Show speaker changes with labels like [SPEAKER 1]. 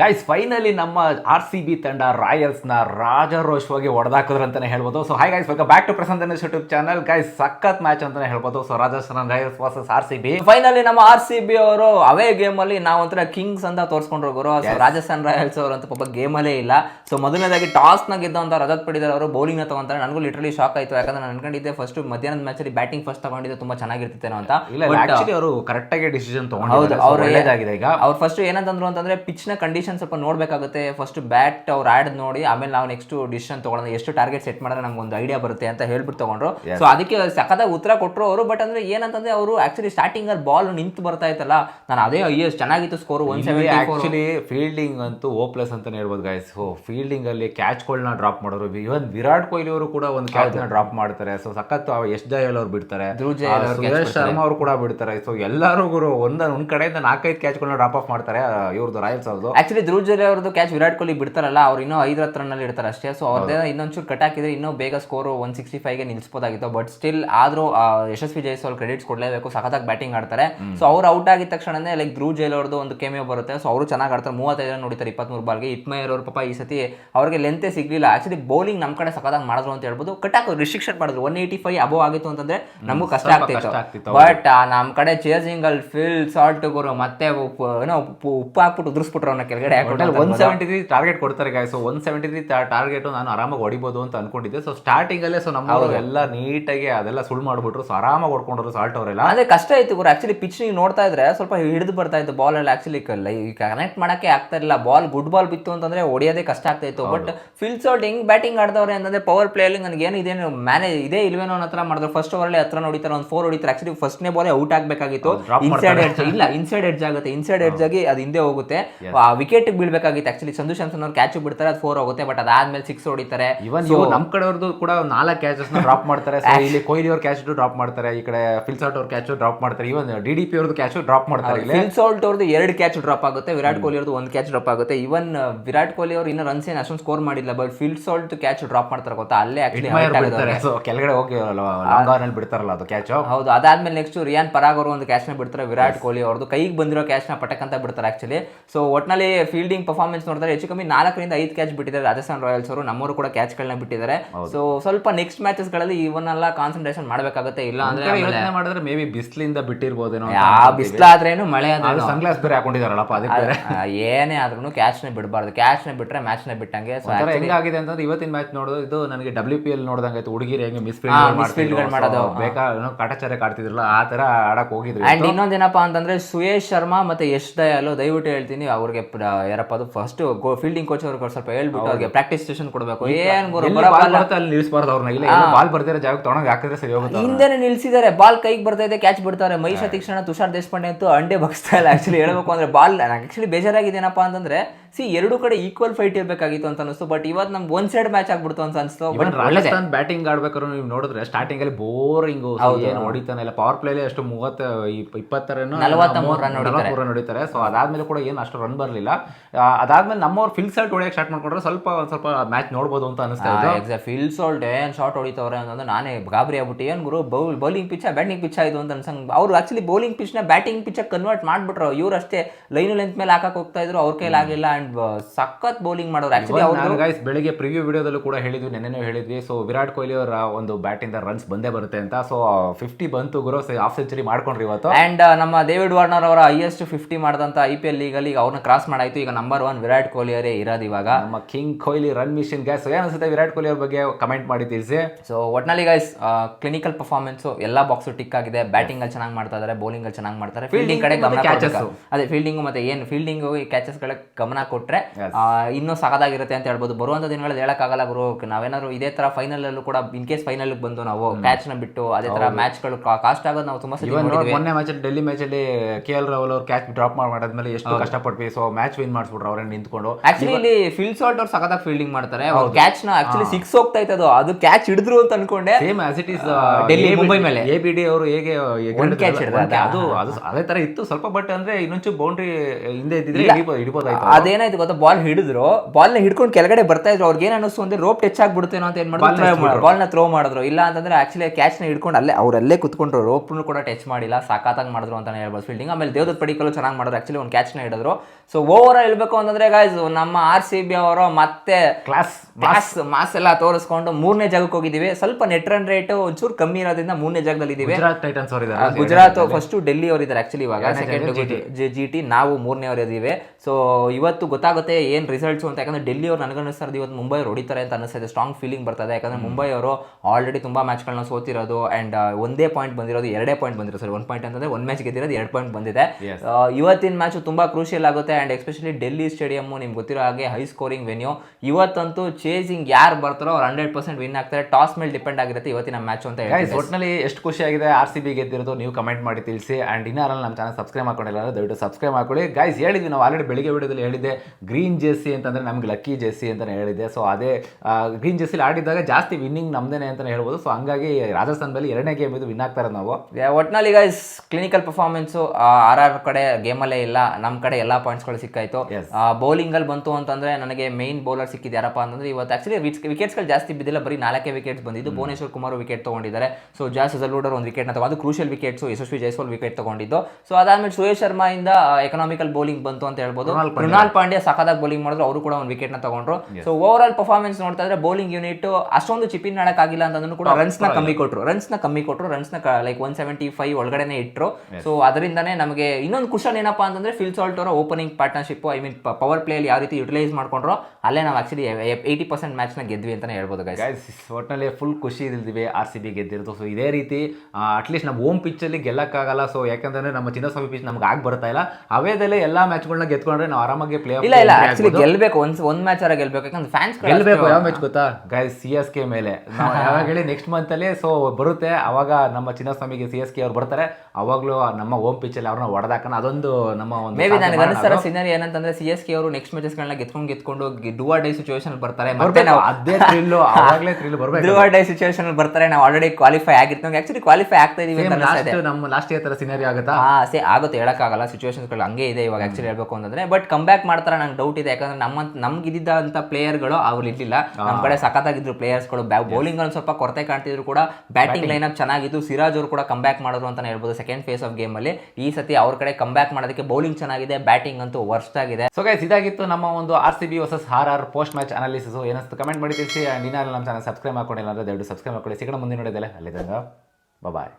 [SPEAKER 1] Guys finally ನಮ್ಮ R C B ತಂಡ ರಾಯಲ್ಸ್ನ ರಾಜರೋಷವಾಗಿ ಹೊಡೆದಾಕಿದ್ರು ಅಂತಾನೆ ಹೇಳ್ಬೋದು. So hi guys welcome back to Prasanta YouTube channel guys ಸಖತ್ ಮ್ಯಾಚ್ ಅಂತಾನೆ ಹೇಳ್ಬೋದು. So Rajasthan Royals versus R C B
[SPEAKER 2] finally ನಮ್ಮ ಆರ್ ಸಿ ಬಿ ಅವರು ಅವೇ ಗೇಮ್ ಅಲ್ಲಿ ನಾವು ಒಂಥರ ಕಿಂಗ್ಸ್ ಅಂತ ತೋರಿಸ್ಕೊಂಡ್ರು ಗುರು. ಸೊ ರಾಜಸ್ಥಾನ್ ರಾಯಲ್ಸ್ ಅವರು ಅಂತ ಪಾಪ ಗೇಮಲ್ಲೇ ಇಲ್ಲ. ಸೊ ಮೊದಲನೇದಾಗಿ ಟಾಸ್ನ ಗೆದ್ದಂತ ರಜತ್ ಪಡಿದಾರ್ ಅವರು ಬೌಲಿಂಗ್ನ ತಗೊಂತಾರೆ. ನನಗೂ ಲಿಟ್ರಲಿ ಶಾಕ್ ಆಯ್ತು. ಯಾಕಂದ್ರೆ ನಾನು ಅನ್ಕೊಂಡಿದ್ದೆ ಫಸ್ಟ್ ಮಧ್ಯಾಹ್ನದ ಮ್ಯಾಚ್ ಅಲ್ಲಿ ಬ್ಯಾಟಿಂಗ್ ಫಸ್ಟ್ ತಗೊಂಡಿದ್ದೆ ತುಂಬಾ ಚೆನ್ನಾಗಿರ್ತಿತ್ತೇನೋ ಅಂತ.
[SPEAKER 1] ಇಲ್ಲ ಆಕ್ಚುಲಿ ಅವರು ಕರೆಕ್ಟಾಗಿ ಡಿಸಿಷನ್
[SPEAKER 2] ಹೌದು
[SPEAKER 1] ತಗೊಂಡಿದ್ದಾರೆ
[SPEAKER 2] ಅವ್ರು
[SPEAKER 1] ಒಳ್ಳೇದಾಗಿದೆ ಈಗ.
[SPEAKER 2] ಅವ್ರು ಫಸ್ಟ್ ಏನಂತಂದ್ರು ಅಂತಂದ್ರೆ ಪಿಚ್ನ ಕಂಡೀಷನ್ ಸ್ವಲ್ಪ ನೋಡ್ಬೇಕಾಗುತ್ತೆ. ಫಸ್ಟ್ ಬ್ಯಾಟ್ ಅವ್ರು ಆಡ್ ನೋಡಿ ಆಮೇಲೆ ನಾವು ನೆಕ್ಸ್ಟ್ ಡಿಸಿಷನ್ ತಗೊಳ್ಳೋಣ ಎಷ್ಟು ಟಾರ್ಗೆಟ್ ಸೆಟ್ ಮಾಡಿದ್ರೆ ನಮ್ಗೆ ಒಂದು ಐಡಿಯಾ ಬರುತ್ತೆ ಅಂತ ಹೇಳ್ಬಿಟ್ಟು ತಗೊಂಡ್ರು. ಸೊ ಅದಕ್ಕೆ ಸಖತ್ತಾಗಿ ಉತ್ತರ ಕೊಟ್ಟರು ಅವರು. ಬಟ್ ಅಂದ್ರೆ ಏನಂತಂದ್ರೆ ಅವರು ಆಕ್ಚುಲಿ ಸ್ಟಾರ್ಟಿಂಗ್ ಅಲ್ಲಿ ಬಾಲ್ ನಿಂತು ಬರ್ತಾ ಇತ್ತಲ್ಲ. ನಾನು ಅದೇ ಅಯ್ಯೋ ಚೆನ್ನಾಗಿತ್ತು score one seventy
[SPEAKER 1] actually fielding ಅಂತೂ ಓ ಪ್ಲಸ್ ಅಂತಾನೆ ಹೇಳ್ಬೋದು ಗೈಸ್ ಸೊ ಫೀಲ್ಡಿಂಗ್ ಅಲ್ಲಿ ಕ್ಯಾಚ್ಗಳನ್ನ ಡ್ರಾಪ್ ಮಾಡೋರು. ಇವನ್ ವಿರಾಟ್ ಕೊಹ್ಲಿ ಅವರು ಕೂಡ ಒಂದು ಕ್ಯಾಚ್ನ ಡ್ರಾಪ್ ಮಾಡ್ತಾರೆ. ಸೊ ಸಖತ್ ಯಶ್ ಜಯಲ್ ಅವ್ರು ಬಿಡ್ತಾರೆ. ಸುರೇಶ್ ಶರ್ಮಾ ಅವರು ಕೂಡ ಬಿಡ್ತಾರೆ. ಸೊ ಎಲ್ಲರೂ ಗುರು ಒಂದ್ ಒಂದ್ ಕಡೆಯಿಂದ ನಾಲ್ಕೈದು ಕ್ಯಾಚ್ಗಳನ್ನ ಡ್ರಾಪ್ ಆಫ್ ಮಾಡ್ತಾರೆ ಇವ್ರದ್ದು ರಾಯಲ್ಸ್ ಅವ್ರದ್ದು
[SPEAKER 2] ಆಕ್ಚುಲಿ ಧ್ರುವ್ ಜಲ್ಲಿ ಅವ್ರದ್ದು ಕ್ಯಾಚ್ ವಿರಾಟ್ ಕೊಹ್ಲಿ ಬಿಡ್ತಾರಲ್ಲ ಅವ್ರು ಇನ್ನೂ ಐದು ಹತ್ತು ರನ್ನಲ್ಲಿ ಇಡ್ತಾರೆ ಅಷ್ಟೇ ಸೊ ಅವ್ರದ್ದೇ ಇನ್ನೊಂಚೂರು ಕಟ್ ಹಾಕಿದ್ರೆ ಇನ್ನೂ ಬೇಗ ಸ್ಕೋರ್ ಒನ್ ಸಿಕ್ಸ್ಟಿ ಫೈವ್ಗೆ ನಿಲ್ಸ್ಬೋದಾಗಿತ್ತು. ಬಟ್ ಸ್ಟಿಲ್ ಆದರೂ ಯಶಸ್ವಿ ಜೈಸ್ವಾಲ್ ಕ್ರೆಡಿಟ್ಸ್ ಕೊಡಲೇಬೇಕು. ಸಖತ್ತಾಗಿ ಬ್ಯಾಟಿಂಗ್ ಆಡ್ತಾರೆ. ಸೊ ಅವ್ರು ಔಟ್ ಆಗಿದ ತಕ್ಷಣನೇ ಲೈಕ್ ಧ್ರುವ್ ಜೈಲ್ ಅವ್ರದ್ದು ಒಂದು ಕೆಮಿಯೋ ಬರುತ್ತೆ. ಸೊ ಅವರು ಚೆನ್ನಾಗಿ ಆಡ್ತಾರೆ. ಮೂವತ್ತೈದು ರನ್ ನೋಡಿತಾರೆ ಇಪ್ಪತ್ಮೂರು ಬಾಲ್ಗೆ ಇಟ್ಮಯರ್ ಅವ್ರ ಪಾಪ ಈ ಸತಿ ಅವ್ರಿಗೆ ಲೆಂತೆ ಸಿಗಲಿಲ್ಲ. ಆಕ್ಚುಲಿ ಬೌಲಿಂಗ್ ನಮ್ಮ ಕಡೆ ಸಖತ್ತಾಗಿ ಮಾಡಿದ್ರು ಅಂತ ಹೇಳ್ಬೋದು. ಕಟ್ ಹಾಕೋ ರಿಸ್ಟ್ರಿಕ್ಷನ್ ಮಾಡಿದ್ರು. ಒನ್ ಏಯ್ಟಿ ಫೈವ್ ಅಬೋ ಆಗಿತ್ತು ಅಂತಂದ್ರೆ ನಮಗೂ ಕಷ್ಟ ಆಗ್ತಿತ್ತು. ಬಟ್ ನಮ್ಮ ಕಡೆ ಅಲ್ಲಿ ಫಿಲ್ ಸಾಲ್ಟ್ ಗುರು ಮತ್ತೆ ಉಪ್ಪು ಏನೋ ಉಪ್ಪು ಉಪ್ಪು ಹಾಕ್ಬಿಟ್ಟು ಉದುರಿಸ್ಬಿಟ್ರು ಅವ್ನ ಕೆಳಗಡೆ
[SPEAKER 1] ಒನ್ ಸೆವೆಂಟಿ ತ್ರೀ ಟಾರ್ಗೆಟ್ ಕೊಡ್ತಾರೆ guys so one seventy three target ನಾನು ಆರಾಮಾಗಿ ಹೊಡಿಬೋದು ಅಂತ ಅನ್ಕೊಂಡಿದ್ದೆ. ಸೊ ಸ್ಟಾರ್ಟಿಂಗ್ ಅಲ್ಲೇ ಸೊ ನಮ್ಮ ಎಲ್ಲ ನೀಟಾಗಿ ಅದೆಲ್ಲ ಸುಳ್ಳು ಮಾಡ್ಬಿಟ್ರು. ಸೊ ಆರಾಮಾಗಿ ಹೊಡ್ಕೊಂಡ್ರು ಸಾಲ್ಟ್ ಅವರೆಲ್ಲ.
[SPEAKER 2] ಅದೇ ಕಷ್ಟ ಇತ್ತು ಗುರು. ಆ್ಯಕ್ಚುಲಿ ಪಿಚ್ ನೀವು ನೋಡ್ತಾ ಇದ್ರೆ ಸ್ವಲ್ಪ ಹಿಡಿದು ಬರ್ತಾ ಇತ್ತು ಬಾಲ್ ಅಲ್ಲಿ. ಆಕ್ಚುಲಿ ಕನೆಕ್ಟ್ ಮಾಡಕ್ಕೆ ಆಗ್ತಾ ಇಲ್ಲ ಬಾಲ್ ಗುಡ್ ಬಾಲ್ ಬಿತ್ತು ಅಂತಂದ್ರೆ ಹೊಡಿಯೋದೇ ಕಷ್ಟ ಆಗ್ತಾ ಇತ್ತು. ಬಟ್ ಫಿಲ್ಸ್ ಔಟ್ ಹೆಂಗ್ ಬ್ಯಾಟಿಂಗ್ ಆಡ್ದವ್ರೆ ಅಂತಂದ್ರೆ ಪವರ್ ಪ್ಲೇಯಲ್ಲಿ ನನಗೆ ಏನು ಇದೇನು ಮ್ಯಾನೇಜ್ ಇದೇ ಇಲ್ವೇನೋ ಅನ್ನೋ ಹತ್ರ ಮಾಡಿದ್ರು. ಫಸ್ಟ್ ಓವರಲ್ಲಿ ಹತ್ರ ನೋಡಿತಾರೆ ಒಂದು ಫೋರ್ ಹೊಡಿತಾರೆ. ಆಕ್ಚುಲಿ ಫಸ್ಟ್ನೇ ಬಾಲೇ ಔಟ್ ಆಗಬೇಕಾಗಿತ್ತು. ಇನ್ಸೈಡ್ ಎಡ್ಜ್ ಇಲ್ಲ ಇನ್ಸೈಡ್ ಎಡ್ಜ್ ಆಗುತ್ತೆ. ಇನ್ಸೈಡ್ ಎಡ್ಜ್ ಆಗಿ ಅದು ಹಿಂದೆ ಹೋಗುತ್ತೆ. ವಿಕೆಟ್ ಬೀಳ್ಬೇಕಾಗಿತ್ತು. ಆಕ್ಚುಲಿ ಸಂಧು ಸ್ಯಾಮ್ಸನ್ ಅವ್ರು ಕ್ಯಾಚ್ ಬಿಡ್ತಾರೆ ಅದು ಫೋರ್ ಹೋಗುತ್ತೆ ಬಟ್ ಅದಾದ್ಮೇಲೆ ಸಿಕ್ಸ್ ಹೊಡಿತಾರೆ.
[SPEAKER 1] ಇವನ್ ಇವು ನಮ್ಮ ಕಡೆಯವ್ರದ್ದು ಕೂಡ ನಾಲ್ಕು ಕ್ಯಾಚಸ್ ಡ್ರಾಪ್ ಮಾಡ್ತಾರೆ. ಇಲ್ಲಿ ಕೊಹ್ಲಿ ಅವ್ರ ಕ್ಯಾಚ್ ಡ್ರಾಪ್ ಮಾಡ್ತಾರೆ ಈ ಕಡೆ ಫಿಲ್ಸಾಟ್ ಅವ್ರ ಕ್ಯಾಚ್ ಡ್ರಾಪ್ ಮಾಡ್ತಾರೆ. ಇವನ್ ಡಿ ಡಿ ಪಿ ಅವ್ರದ್ದು ಕ್ಯಾಚ್ ಡ್ರಾಪ್ ಮಾಡ್ತಾರೆ ಇಲ್ಲಿ.
[SPEAKER 2] ಫಿಲ್ ಸಾಲ್ಟ್ ಅವ್ರದ್ದು ಎರಡು ಕ್ಯಾಚ್ ಡ್ರಾಪ್ ಆಗುತ್ತೆ ವಿರಾಟ್ ಕೊಹ್ಲಿ ಅವ್ರದ್ದು ಒಂದು ಕ್ಯಾಚ್ ಡ್ರಾಪ್ ಆಗುತ್ತೆ. ಇವನ್ ವಿರಾಟ್ ಕೊಹ್ಲಿ ಅವ್ರು ಇನ್ನೂ ರನ್ಸ್ ಏನು ಅಷ್ಟೊಂದು ಸ್ಕೋರ್ ಮಾಡಿಲ್ಲ but Phil Salt catch drop ಮಾಡ್ತಾರೆ ಗೊತ್ತಾ? ಅಲ್ಲೇ ಆಕ್ಚುಲಿ
[SPEAKER 1] Admire ಬಿಡ್ತಾರೆ. ಸೊ ಕೆಳಗಡೆ ಹೋಗಿ ಲಾಂಗ್ ಆನ್ ಬಿಡ್ತಾರಲ್ಲ ಅದು ಕ್ಯಾಚ್
[SPEAKER 2] ಹೌದು. ಅದಾದ್ಮೇಲೆ ನೆಕ್ಸ್ಟ್ ರಿಯಾನ್ ಪರಾಗ್ ಅವರು ಒಂದು ಕ್ಯಾಚ್ನ ಬಿಡ್ತಾರೆ ವಿರಾಟ್ ಕೊಹ್ಲಿ ಅವ್ರದ್ದು ಕೈಗೆ ಬಂದಿರೋ ಕ್ಯಾಚ್ನ ಪಟಕ್ ಅಂತ ಬಿಡ್ತಾರೆ ಆಕ್ಚುಲಿ ಸೊ ಒಟ್ನಲ್ಲಿ ಫೀಲ್ಡಿಂಗ್ ಪರ್ಫಾರ್ಮೆನ್ಸ್ ನೋಡಿದ್ರೆ ಹೆಚ್ಚು ಕಮ್ಮಿ ನಾಲ್ಕರಿಂದ ಐದು ಕ್ಯಾಚ್ ಬಿಟ್ಟಿದ್ದಾರೆ ರಾಜಸ್ಥಾನ್ ರಾಯಲ್ಸ್ ಅವರು. ನಮ್ಮವರು ಕೂಡ ಕ್ಯಾಚ್ ಗಳನ್ನ ಬಿಟ್ಟಿದ್ದಾರೆ. ಸೊ ಸ್ವಲ್ಪ ನೆಕ್ಸ್ಟ್ ಮ್ಯಾಚಸ್ಗಳಲ್ಲಿ ಇವನ್ನೆಲ್ಲ ಕಾನ್ಸಂಟ್ರೇಷನ್ ಮಾಡಬೇಕಾಗುತ್ತೆ ಇಲ್ಲ ಅಂದ್ರೆ
[SPEAKER 1] ಯೋಚನೆ ಮಾಡಿದ್ರೆ ಮೇ ಬಿ ಬಿಸಿಲಿಂದ ಬಿಟ್ಟಿರ್ಬೋದೇನೋ
[SPEAKER 2] ಬಿಸಿಲಾದ್ರೇನು ಮಳೆ
[SPEAKER 1] ಸನ್ಗ್ಲಾಸ್ ಬೇರೆ ಹಾಕೊಂಡಿದಾರಲ್ಲಪ್ಪ ಅದಕ್ಕೆ
[SPEAKER 2] ಏನೇ ಆದ್ರೂ ಕ್ಯಾಚ್ನ ಬಿಡಬಾರ್ದು. ಕ್ಯಾಚ್ನ ಬಿಟ್ರೆ ಮ್ಯಾಚ್ನ ಬಿಟ್ಟಂಗೆ
[SPEAKER 1] ಹೆಂಗಾಗಿದೆ ಅಂತಂದ್ರೆ ಇವತ್ತಿನ ಮ್ಯಾಚ್ ನೋಡೋದು ಇದು ನನಗೆ ಡಬ್ಲ್ಯೂ ಪಿ ಎಲ್ ನೋಡ್ದಂಗಾಯ್ತು ಹುಡುಗಿರಿ ಹೆಂಗೆ ಮಿಸ್
[SPEAKER 2] ಫೀಲ್ಡ್ ಮಾಡೋದು.
[SPEAKER 1] ಬೇಕಾ ಕಾಟಾಚಾರ ಕಾಡ್ತಿದ್ರಲ್ಲ ಆ ತರ ಆಡಕ್ ಹೋಗಿದ್ರು.
[SPEAKER 2] ಅಂಡ್ ಇನ್ನೊಂದೇನಪ್ಪ ಅಂತಂದ್ರೆ ಸುಯೇಶ್ ಶರ್ಮಾ ಮತ್ತೆ ಯಶ್ ದಯಾಲು ದಯವಿಟ್ಟು ಹೇಳ್ತೀನಿ ಅವ್ರಿಗೆ ಯಾರಪ್ಪ ಅದು ಫಸ್ಟ್ ಫೀಲ್ಡಿಂಗ್ ಕೋಚ್ ಅವ್ರಿಗೆ ಸ್ವಲ್ಪ ಹೇಳ್ಬಿಟ್ಟು ಅವ್ರಿಗೆ ಪ್ರಾಕ್ಟೀಸ್ ಸೆಷನ್ ಕೊಡಬೇಕು. ಏನ್
[SPEAKER 1] ಅಲ್ಲಿ ಅವ್ರನ್ನ. ಇಲ್ಲ ಬಾಲ್ ಬರ್ದಿರೋ ಜಾಗಕ್ಕೆ ತೊಗೊಂಡು ಹಾಕಿದ್ರೆ ಸರಿ ಹೋಗುತ್ತೆ
[SPEAKER 2] ಹಿಂದೆ ನಿಲ್ಸಿದ್ದಾರೆ. ಬಾಲ್ ಕೈಗೆ ಬರ್ತಾ ಇದೆ ಕ್ಯಾಚ್ ಬಿಡ್ತಾರೆ. ಮಹಿಷ ತೀಕ್ಷಣ ತುಷಾರ್ ದೇಶಪಾಂಡೆ ಅಂತೂ ಅಂಡೆ ಬಗ್ಸ್ತಾ ಇಲ್ಲ. ಆಕ್ಚುಲಿ ಹೇಳ್ಬೇಕು ಅಂದ್ರೆ ಬಾಲ್ ಆಕ್ಚುಲಿ ಬೇಜಾರಾಗಿದ್ದೇನಪ್ಪ ಅಂತಂದ್ರೆ ಸಿ ಎರಡು ಕಡೆ ಈಕ್ವಲ್ ಫೈಟ್ ಇರಬೇಕಾಗಿತ್ತು ಅಂತ ಅನಿಸ್ತು ಬಟ್ ಇವತ್ತು ನಮ್ಗೆ ಒನ್ ಸೈಡ್ ಮ್ಯಾಚ್ ಆಗ್ಬಿಡ್ತು ಅಂತ ಅನಿಸ್ತು
[SPEAKER 1] ರಾಜಸ್ಥಾನ್ ಬ್ಯಾಟಿಂಗ್ ಆಡ್ಬೇಕಾದ್ರೆ ನೀವು ನೋಡಿದ್ರೆ ಸ್ಟಾರ್ಟಿಂಗ್ ಅಲ್ಲಿ ಬೋರಿಂಗ್ ಏನು ಹೊಡಿತಾನೆ ಇಲ್ಲ. ಪವರ್ ಪ್ಲೇ ಎಷ್ಟು ಮೂವತ್ತ ಇಪ್ಪತ್ತರ ಇಪ್ಪತ್ತರನ್ನು
[SPEAKER 2] ನಲವತ್ತ
[SPEAKER 1] ರನ್ ಹೊಡಿತಾರೆ. ಸೊ ಅದಾದ್ಮೇಲೆ ಕೂಡ ಏನು ಅಷ್ಟು ರನ್ ಬರಲಿಲ್ಲ. ಅದಾದ್ಮೇಲೆ ನಮ್ಮವ್ರು ಫಿಲ್ ಸಾಲ್ಟ್ ಹೊಡೆಯಕ್ಕೆ ಸ್ಟಾರ್ಟ್ ಮಾಡ್ಕೊಂಡ್ರೆ ಸ್ವಲ್ಪ ಸ್ವಲ್ಪ ಮ್ಯಾಚ್ ನೋಡ್ಬೋದು ಅಂತ ಅನಿಸ್ತಾ ಇದೆ
[SPEAKER 2] ಫಿಲ್ ಸಾಲ್ಟ್ ಏನ್ ಶಾರ್ಟ್ ಹೊಡಿತವ್ರೆ ಅಂತಂದ್ರೆ ನಾನೇ ಗಾಬರಿ ಆಗ್ಬಿಟ್ಟು ಏನು ಗುರು ಬೌಲ್ ಬೌಲಿಂಗ್ ಪಿಚ್ಚ ಬ್ಯಾಟಿಂಗ್ ಪಿಚ್ಚ ಇದು? ಅಂತ ಅನ್ಸಂಗ್ ಅವ್ರು ಆಕ್ಚುಲಿ ಬೌಲಿಂಗ್ ಪಿಚ್ನ ನ ಬ್ಯಾಟಿಂಗ್ ಪಿಚ್ಚ ಕನ್ವರ್ಟ್ ಮಾಡ್ಬಿಟ್ರು. ಇವ್ರು ಅಷ್ಟೇ ಲೈನ್ ಲೆಂತ್ ಮೇಲೆ ಹಾಕಕ್ ಹೋಗ್ತಾ ಇದ್ರು ಅವ್ರ ಕೈಲಿ ಆಗಿಲ್ಲ ಅಂಡ್ ಸಖತ್ ಬೌಲಿಂಗ್ ಮಾಡೋರು. ಆಕ್ಚುಲಿ ಅವ್ರು
[SPEAKER 1] ಗೈಸ್ ಬೆಳಿಗ್ಗೆ ಪ್ರಿವ್ಯೂ ವಿಡಿಯೋದಲ್ಲೂ ಕೂಡ ಹೇಳಿದ್ವಿ ನೆನ್ನೆ ಹೇಳಿದ್ವಿ. ಸೊ ವಿರಾಟ್ ಕೊಹ್ಲಿ ಅವರ ಒಂದು ಬ್ಯಾಟ್ ಇಂದ ರನ್ಸ್ ಬಂದೇ ಬರುತ್ತೆ ಅಂತ. ಸೊ ಫಿಫ್ಟಿ ಬಂತು ಗುರು ಹಾಫ್ ಸೆಂಚುರಿ ಮಾಡ್ಕೊಂಡ್ರಿ ಇವತ್ತು.
[SPEAKER 2] ಅಂಡ್ ನಮ್ಮ ಡೇವಿಡ್ ವಾರ್ನರ್ ಅವರ ಹೈಯೆಸ್ಟ್ ಫಿಫ್ಟಿ ಮಾಡಿದಂತ ಐ ಪಿ ಎಲ್ ಲೀಗಲ್ಲಿ ಅವ್ರನ್ನ ಕ್ರಾಸ್ ಮಾಡಾಯ್ತು ಈಗ ನಂಬರ್ ಒನ್ ವಿರಾಟ್ ಕೊಹ್ಲಿ ಅವರೇ ಇರೋದು ಇವಾಗ.
[SPEAKER 1] ನಮ್ಮ ಕಿಂಗ್ ಕೊಹ್ಲಿ ರನ್ ಮಿಷನ್ ಗ್ಯಾಸ್ ಏನಿಸುತ್ತೆ ಅನ್ಸುತ್ತೆ ವಿರಾಟ್ ಕೊಹ್ಲಿ ಅವ್ರ ಬಗ್ಗೆ ಕಮೆಂಟ್ ಮಾಡಿ ತಿಳಿಸಿ.
[SPEAKER 2] ಸೊ ಒಟ್ನಲ್ಲಿ ಗೈಸ್ ಕ್ಲಿನಿಕಲ್ ಪರ್ಫಾರ್ಮೆನ್ಸ್ ಎಲ್ಲ ಬಾಕ್ಸು ಟಿಕ್ ಆಗಿದೆ. ಬ್ಯಾಟಿಂಗ್ ಅಲ್ಲಿ ಚೆನ್ನಾಗಿ ಮಾಡ್ತಾ ಇದಾರೆ ಬೌಲಿಂಗ್ ಅಲ್ಲಿ ಚೆನ್ನಾಗಿ ಮಾಡ್ತಾರೆ. ಫೀಲ್ಡಿಂಗ್ ಕಡೆ ಗಮನ ಅದೇ ಫೀಲ್ಡಿಂಗ್ ಮತ್ತೆ ಏನು ಫೀಲ್ಡಿಂಗ್ ಕ್ಯಾಚಸ್ಗಳ ಗಮನ ಕೊಟ್ಟರೆ ಇನ್ನೂ ಸಗದಾಗಿರುತ್ತೆ ಅಂತ ಹೇಳ್ಬೋದು. ಬರುವಂತ ದಿನಗಳಲ್ಲಿ ಹೇಳಕ್ಕಾಗಲ್ಲ ಗುರು. ನಾವೇನಾದ್ರು ಇದೇ ತರ ಫೈನಲ್ ಅಲ್ಲೂ ಕೂಡ ಇನ್ ಕೇಸ್ ಫೈನಲ್ ಬಂದು ನಾವು ಕ್ಯಾಚ್ನ ಬಿಟ್ಟು ಅದೇ ತರ ಮ್ಯಾಚ್ಗಳು ಕಾಸ್ಟ್ ಆಗೋದು ನಾವು ತುಂಬಾ
[SPEAKER 1] ಮೊನ್ನೆ ಮ್ಯಾಚ್ ಡೆಲ್ಲಿ ಮ್ಯಾಚ್ ಅಲ್ಲಿ ಕೆ ಎಲ್ ರಾಹುಲ್ ಅವರು ಕ್ಯಾಚ್ ಡ್ರಾಪ್ ಮಾಡಿದ್ಮೇಲೆ ಎಷ್ಟು ಕಷ್ಟಪಟ್ವಿ. ಸೊ ಮ್ಯಾಚ್ ವಿನ್ ಮಾಡಿಸ್ಬಿಟ್ರು ಅವ್ರನ್ನ ನಿಂತ್ಕೊಂಡು.
[SPEAKER 2] ಆಕ್ಚುಲಿ ಇಲ್ಲಿ ಫಿಲ್ ಸಾಲ್ಟ್ ಅವ್ರು ಸಖತ್ತಾಗಿ ಫೀಲ್ಡಿಂಗ್ ಮಾಡ್ತಾರೆ. ಕ್ಯಾಚ್ನ ಆಕ್ಚುಲಿ ಸಿಕ್ಸ್ ಹೋಗ್ತಾ ಇತ್ತು ಅದು. ಅದು ಕ್ಯಾಚ್ ಹಿಡಿದ್ರು ಅಂತ ಅನ್ಕೊಂಡೆ.
[SPEAKER 1] Same as it is
[SPEAKER 2] Delhi, Mumbai ಮೇಲೆ.
[SPEAKER 1] ಎ ಬಿ ಡಿ ಅವರು ಹೇಗೆ
[SPEAKER 2] ಕ್ಯಾಚ್ ಹಿಡಿದ್ರೆ ಅದು
[SPEAKER 1] ಅದು ಅದೇ ತರ ಇತ್ತು ಸ್ವಲ್ಪ ಬಟ್ ಅಂದ್ರೆ ಇನ್ನೊಂಚು ಬೌಂಡ್ರಿ ಹಿಂದೆ ಇದ್ದಿದ್ರೆ ಹಿಡ್ಬೋದಾಯ್ತು
[SPEAKER 2] ಅದೇನಾಯ್ತು ಗೊತ್ತಾ? ಬಾಲ್ ಹಿಡಿದ್ರು. ಬಾಲ್ನ ಹಿಡ್ಕೊಂಡು ಕೆಳಗಡೆ ಬರ್ತಾ ಇದ್ರು. ಅವ್ರಿಗೆ ಏನ್ ಅನ್ನಿಸ್ತು ಅಂದ್ರೆ ರೋಪ್ ಟಚ್ ಆಗ್ಬಿಡ್ತೇನೋ ಅಂತ ಏನ್ ಮಾಡಿದ್ರು? ಬಾಲ್ನ ಥ್ರೋ ಮಾಡಿದ್ರು. ಇಲ್ಲ ಅಂತಂದ್ರೆ ಆಕ್ಚುಲಿ ಕ್ಯಾಚ್ನ ಹಿಡ್ಕೊಂಡು ಅಲ್ಲೇ ಅವ್ರಲ್ಲೇ ಕುತ್ಕೊಂಡ್ರು. ರೋಪ್ ಕೂಡ ಟಚ್ ಮಾಡಿಲ್ಲ. ಸಾಕಾತಾಗಿ ಮಾಡಿದ್ರು ಅಂತಾನೆ ಹೇಳ್ಬೋದು. ಫೀಲ್ಡಿಂಗ್ ಆಮೇಲೆ ದೇವದತ್ ಪಡಿಕಲು ಚೆನ್ನಾಗಿ ಮಾಡಿದ್ರು. ಆಕ್ಚುಲಿ ಒಂದು ಕ್ಯಾಚ್ನ ಹಿಡಿದ್ರು. ಸೊ ಓವರ್ ಓವರ್ ಹೇಳ್ಬೇಕು ಅಂತಂದ್ರೆ ಗಾಯ್ಸ್ ನಮ್ಮ ಆರ್ ಸಿ ಬಿ ಅವರು ಮತ್ತೆ
[SPEAKER 1] ಕ್ಲಾಸ್
[SPEAKER 2] ಮಾಸ್ ಮಾಸ್ ಎಲ್ಲ ತೋರಿಸ್ಕೊಂಡು ಮೂರನೇ ಜಾಗಕ್ಕೆ ಹೋಗಿದ್ದೀವಿ. ಸ್ವಲ್ಪ ನೆಟ್ ರನ್ ರೇಟ್ ಒಂಚೂರು ಕಮ್ಮಿ ಇರೋದ್ರಿಂದ ಮೂರನೇ ಜಾಗದಲ್ಲಿ ಇದೀವಿ.
[SPEAKER 1] ಗುಜರಾತ್ ಟೈಟನ್ಸ್ ಅವರು ಇದ್ದಾರೆ.
[SPEAKER 2] ಗುಜರಾತ್ ಫಸ್ಟ್ ಡೆಲ್ಲಿ ಅವರು ಇದ್ದಾರೆ ಆಕ್ಚುಲಿ ಇವಾಗ. ಸೆಕೆಂಡ್ ಜಿ ಟಿ ನಾವು ಮೂರನೇ ಅವರು ಇದೀವಿ. ಸೊ ಇವತ್ತು ಗೊತ್ತಾಗುತ್ತೆ ಏನ್ ರಿಸಲ್ಟ್ಸ್ ಅಂತ. ಯಾಕಂದ್ರೆ ಡೆಲ್ಲಿ ಅವ್ರು ನನಗೆ ಇರೋದು ಇವತ್ತು ಮುಂಬೈ ಅವ್ರು ಹೊಡಿತಾರೆ ಅಂತ ಅನಿಸ್ತಾ ಸ್ಟ್ರಾಂಗ್ ಫೀಲಿಂಗ್ ಬರ್ತದೆ. ಯಾಕಂದ್ರೆ ಮುಂಬೈ ಅವರು ಆಲ್ರೆಡಿ ತುಂಬಾ ಮ್ಯಾಚ್ಗಳನ್ನ ಸೋತಿರೋದು ಅಂಡ್ ಒಂದೇ ಪಾಯಿಂಟ್ ಬಂದಿರೋದು ಎರಡೇ ಪಾಯಿಂಟ್ ಬಂದಿರೋದು. ಸರ್ ಒನ್ ಪಾಯಿಂಟ್ ಅಂತಂದ್ರೆ ಒಂದ್ ಮ್ಯಾಚ್ ಗೆದ್ದಿರೋದು ಎರಡು ಪಾಯಿಂಟ್ ಬಂದಿದೆ. ಇವತ್ತಿನ ಮ್ಯಾಚ್ ತುಂಬಾ ಕ್ರೂಷಿಯಲ್ ಆಗುತ್ತೆ ಅಂಡ್ ಎಸ್ಪೆಷಲಿ ಡೆಲ್ಲಿ ಸ್ಟೇಡಿಯಂ ನಿಮ್ಗೆ ಗೊತ್ತಿರೋ ಹಾಗೆ ಹೈ ಸ್ಕೋರಿಂಗ್ ವೆನ್ಯೂ ಇವತ್ತಂತೂ ಚೇಸಿಂಗ್ ಯಾರು ಬರ್ತಾರೋ ಅವ್ರು ಹಂಡ್ರೆಡ್ ಪರ್ಸೆಂಟ್ ವಿನ್ ಆಗ್ತಾರೆ. ಟಾಸ್ ಮೇಲೆ ಡಿಪೆಂಡ್ ಆಗಿರುತ್ತೆ ಇವತ್ತಿನ ಮ್ಯಾಚ್ ಅಂತ ಹೇಳಿ
[SPEAKER 1] ಒಟ್ಟಿನಲ್ಲಿ ಎಷ್ಟು ಖುಷಿಯಾಗಿದೆ ಆರ್ ಸಿ ಬಿ ಗೆದ್ದಿರೋದು ನೀವು ಕಮೆಂಟ್ ಮಾಡಿ ತಿಳಿಸಿ. ಆ್ಯಂಡ್ ಅಲ್ಲಿ ನಮ್ಮ ಚಾನಲ್ ಸಬ್ಸ್ಕ್ರೈಬ್ ಮಾಡ್ಕೊಂಡಿಲ್ಲ ಅಂದ್ರೆ ದಯವಿಟ್ಟು ಸಬ್ಸ್ಕ್ರೈಬ್ ಮಾಡ್ಕೊಳ್ಳಿ. ಗೈಸ್ ಹೇಳಿದ್ವಿ ನಾವು ಆಲ್ರೆಡಿ ಬೆಳಿಗ್ಗೆ ವಿಡಿಯೋದಲ್ಲಿ ಹೇಳಿದ್ದೆ ಗ್ರೀನ್ ಜೆರ್ಸಿ ಅಂತಂದ್ರೆ ನಮ್ಗೆ ಲಕ್ಕಿ ಜೆರ್ಸಿ ಅಂತಲೇ ಹೇಳಿದೆ ಸೊ ಅದೇ ಗ್ರೀನ್ ಜೆರ್ಸಿಲಿ ಆಡಿದಾಗ ಜಾಸ್ತಿ ವಿನ್ನಿಂಗ್ ನಮ್ದೇನೆ ಅಂತಲೇ ಹೇಳ್ಬೋದು. ಸೊ ಹಂಗಾಗಿ ರಾಜಸ್ಥಾನದಲ್ಲಿ ಎರಡನೇ ಗೇಮ್ ಇದು ವಿನ್ ಆಗ್ತಾರೆ ನಾವು.
[SPEAKER 2] ಒಟ್ಟಿನಲ್ಲಿ guys clinical performance R R ಕಡೆ ಗೇಮಲ್ಲೇ ಇಲ್ಲ. ನಮ್ಮ ಕಡೆ ಎಲ್ಲ ಪಾಯಿಂಟ್ಸ್ಗಳು ಸಿಕ್ಕಾಯ್ತು
[SPEAKER 1] ಬೌಲಿಂಗ್
[SPEAKER 2] ಅಲ್ಲಿ ಬಂತು ಅಂತಂದ್ರೆ ನನಗೆ ಮೈನ್ ಬೌಲರ್ ಸಿಕ್ಕಿದೆ ಯಾರಪ್ಪ ಅಂತಂದ್ರೆ ಇವತ್ತು ಆಕ್ಚುಲಿ ವಿಕೆಟ್ಸ್ಗಳು ಜಾಸ್ತಿ ಬಿದ್ದಿಲ್ಲ ಬರೀ ನಾಲ್ಕೇ ವಿಕೆಟ್ಸ್ ಬಂದಿದ್ದು. ಭುವನೇಶ್ವರ್ ಕುಮಾರ್ ವಿಕೆಟ್ ತಗೊಂಡಿದ್ದಾರೆ. ಸೊ ಜಾಸ್ ಸಜಲ್ವುಡರ್ ಒಂದು ವಿಕೆಟ್ ತಗೊಂಡು ಅದು crucial wickets Yashasvi Jaiswal wicket ತಗೊಂಡಿದ್ದು. ಸೊ ಅದಾದ್ಮೇಲೆ ಸುರೇಶ್ ಶರ್ಮಾ ಇಂದ ಎಕನಾಮಿಕಲ್ ಬೌಲಿಂಗ್ ಬಂತು ಅಂತ ಹೇಳ್ಬೋದು.
[SPEAKER 1] ಮೃಣಾಲ್ ಪಾಂಡ್ಯ.
[SPEAKER 2] ಸಖತ್ತಾಗಿ ಬೌಲಿಂಗ್ ಮಾಡಿದ್ರು ಅವರು ಕೂಡ ಒಂದು ವಿಕೆಟ್ನ ತಗೊಂಡ್ರು. ಸೊ ಓವರ್ ಆಲ್ ಪರ್ಫಾರ್ಮೆನ್ಸ್ ನೋಡ್ತಾ ಇದ್ರೆ ಬೌಲಿಂಗ್ ಯೂನಿಟ್ ಅಷ್ಟೊಂದು ಚಿಪಿನ್ ಆಗಿಲ್ಲ ಅಂತಂದ್ರೂ ಕೂಡ ರನ್ಸ್ನ ಕಮ್ಮಿ ಕೊಟ್ಟರು ರನ್ಸ್ನ ಕಮ್ಮಿ ಕೊಟ್ಟರು ರನ್ಸ್ನ ಲೈಕ್ ಒನ್ ಸೆವೆಂಟಿ ಫೈವ್ ಒಳಗಡೆ ಇಟ್ಟರು ಸೊ ಅದರಿಂದನೇ ನಮಗೆ ಇನ್ನೊಂದು ಕುಶನ್ ಏನಪ್ಪಾ ಅಂತಂದ್ರೆ ಫಿಲ್ ಸಾಲ್ಟ್ ಅವರ opening partnership I mean power ಪ್ಲೇಯಲ್ಲಿ ಯಾವ ರೀತಿ ಯುಟಿಲೈಸ್ ಮಾಡ್ಕೊಂಡ್ರು ಅಲ್ಲೇ ನಾವು ಆಕ್ಚುಲಿ ಏಯ್ಟಿ ಪರ್ಸೆಂಟ್ ಮ್ಯಾಚ್ನ ಗೆದ್ವಿ ಅಂತಲೇ ಹೇಳ್ಬೋದು ಗೈಸ್
[SPEAKER 1] ಒಟ್ಟಿನಲ್ಲಿ ಫುಲ್ ಖುಷಿ ಇದ್ದಿವಿ ಆರ್ ಸಿ ಬಿ ಗೆದ್ದಿರೋದು. ಸೊ ಇದೇ ರೀತಿ ಅಟ್ಲೀಸ್ಟ್ ನಮ್ಮ ಓಮ್ ಪಿಚ್ಚಲ್ಲಿ ಗೆಲ್ಲಕ್ಕಾಗಲ್ಲ. ಸೊ ಯಾಕಂದ್ರೆ ನಮ್ಮ ಚಿನ್ನಸ್ವಾಮಿ ಪಿಚ್ ನಮ್ಗೆ ಆಗಿ ಬರ್ತಾ ಇಲ್ಲ. ಅವೇದಲ್ಲೇ ಎಲ್ಲಾ ಮ್ಯಾಚ್ಗಳನ್ನ ಗೆದ್ಕೊಂಡ್ರೆ ನಾವು ಆರಾಮಾಗಿ ಪ್ಲೇ
[SPEAKER 2] ಇಲ್ಲ ಇಲ್ಲ ಆಕ್ಚುಲಿ ಗೆಲ್ಬೇಕು. ಒಂದು ಒಂದು ಮ್ಯಾಚ್ ಆರ ಗೆಲ್ಬೇಕು. ಯಾಕಂದ್ರೆ ಫ್ಯಾನ್ಸ್
[SPEAKER 1] ಗೆಲ್ಬೇಕು ಯಾವ ಮ್ಯಾಚ್ ಗೊತ್ತಾ? ಗೈಸ್ ಸಿ ಎಸ್ ಕೆ ಮೇಲೆ. ನಾವು ಯಾವಾಗ ಹೇಳಿ ನೆಕ್ಸ್ಟ್ ಮಂತ್ ಅಲ್ಲಿ ಸೊ ಬರುತ್ತೆ. ಅವಾಗ ನಮ್ಮ ಚಿನ್ನಸ್ವಾಮಿಗೆ ಸಿ ಎಸ್ ಕೆ ಅವ್ರು ಬರ್ತಾರೆ. ಅವಾಗಲೂ ನಮ್ಮ ಓಮ್ ಪಿಚ್ಚಲ್ಲಿ ಅವ್ರನ್ನ ಹೊಡೆದಾಕನ ಅದೊಂದು ನಮ್ಮ ಒಂದು
[SPEAKER 2] ಮೇ ಬಿ ನನಗೆ ಅನಿಸ್ತಾರ ಸಿನರಿ ಏನಂತಂದ್ರೆ ಸಿ ಎಸ್ ಕೆ ಅವರು ನೆಕ್ಸ್ಟ್ ಮ್ಯಾಚಸ್ಗಳನ್ನ ಗೆತ್ಕೊಂಡು ಗೆದ್ಕೊಂಡು ಡುವಾ ಡೈ ಸಿಚುವೇಶನ್ ಬರ್ತಾರೆ. ಮತ್ತೆ ನಾವು
[SPEAKER 1] ಅದೇ ಥ್ರಿಲ್ ಆವಾಗಲೇ ಥ್ರಿಲ್ ಬರಬೇಕು
[SPEAKER 2] ಡೂ ಆರ್ ಡೈ ಸಿಚುವೇಶನ್ ಬರ್ತಾರೆ. ನಾವು ಆಲ್ರೆಡಿ ಕ್ವಾಲಿಫೈ ಆಗಿರ್ತೀವಿ. ಆಕ್ಚುಲಿ ಕ್ವಾಲಿಫೈ ಆಗ್ತಾ ಇದೀವಿ ಅಂತ ಅನಿಸ್ತಾ
[SPEAKER 1] ನಮ್ಮ ಲಾಸ್ಟ್ ಇಯರ್ ತರ ಸಿನರಿ ಆಗುತ್ತಾ?
[SPEAKER 2] ಹಾ ಸೇ ಆಗುತ್ತೆ. ಹೇಳಕ್ಕಾಗಲ್ಲ. ಸಿಚುವೇಶನ್ಸ್ಗಳು ಹಂಗೆ ಇದೆ ಇವಾಗ ಆಕ್ಚುಲಿ ಹೇಳ್ಬೇಕು ಅಂತಂದ್ರೆ. ಬಟ್ ಕಮ್ ಬ್ಯಾಕ್ ಮಾಡ್ತಾರೆ ನಂಗೆ ಡೌಟ್ ಇದೆ. ಯಾಕಂದ್ರೆ ನಮ್ಮ ನಮ್ಗೆ ಇದ್ದಿದ್ದಂತ ಪ್ಲೇಯರ್ಗಳು ಅವ್ರು ಇರಲಿಲ್ಲ. ನಮ್ಮ ಕಡೆ ಸಖತ್ತಾಗಿದ್ರು ಪ್ಲೇಯರ್ಸ್ಗಳು ಬೌಲಿಂಗ್ ಅಲ್ಲಿ ಸ್ವಲ್ಪ ಕೊರತೆ ಕಾಣ್ತಿದ್ರು ಕೂಡ. ಬ್ಯಾಟಿಂಗ್ ಲೈನ್ ಅಪ್ ಚೆನ್ನಾಗಿತ್ತು ಸಿರಾಜ್ ಅವರು ಕೂಡ ಕಮ್ ಬ್ಯಾಕ್ ಮಾಡಿದ್ರು ಅಂತ ಹೇಳ್ಬೋದು ಸೆಕೆಂಡ್ ಫೇಸ್ ಆಫ್ ಗೇಮ್ ಅಲ್ಲಿ. ಈ ಸತಿ ಅವ್ರ ಕಡೆ ಕಮ್ ಬ್ಯಾಕ್ ಮಾಡೋದಕ್ಕೆ ಬೌಲಿಂಗ್ ಚೆನ್ನಾಗಿದೆ. ಬ್ಯಾಟಿಂಗ್ ಅಂತೂ ವರ್ಸ್ಟ್ ಆಗಿದೆ.
[SPEAKER 1] ಸೊ ಗೈಸ್ ಇದಾಗಿತ್ತು ನಮ್ಮ ಒಂದು R C B versus R R post match analysis ಏನಿಸ್ತು comment ಮಾಡಿ ತಿಳಿಸಿ. ಅಂಡ್ ಇನ್ನಾರು ನಮ್ಮ ಚಾನಲ್ ಸಬ್ಸ್ಕ್ರೈಬ್ ಮಾಡ್ಕೊಂಡಿಲ್ಲ ಅಂದ್ರೆ ದಯವಿಟ್ಟು ಸಬ್ಸ್ಕ್ರೈಬ್ ಮಾಡ್ಕೊಳ್ಳಿ. ಸಿಗೋಣ ಮುಂದಿನ ನೋಡಿದಲ್ಲ ಅಲ್ಲಿದ್ದಂಗ ಬಾಯ್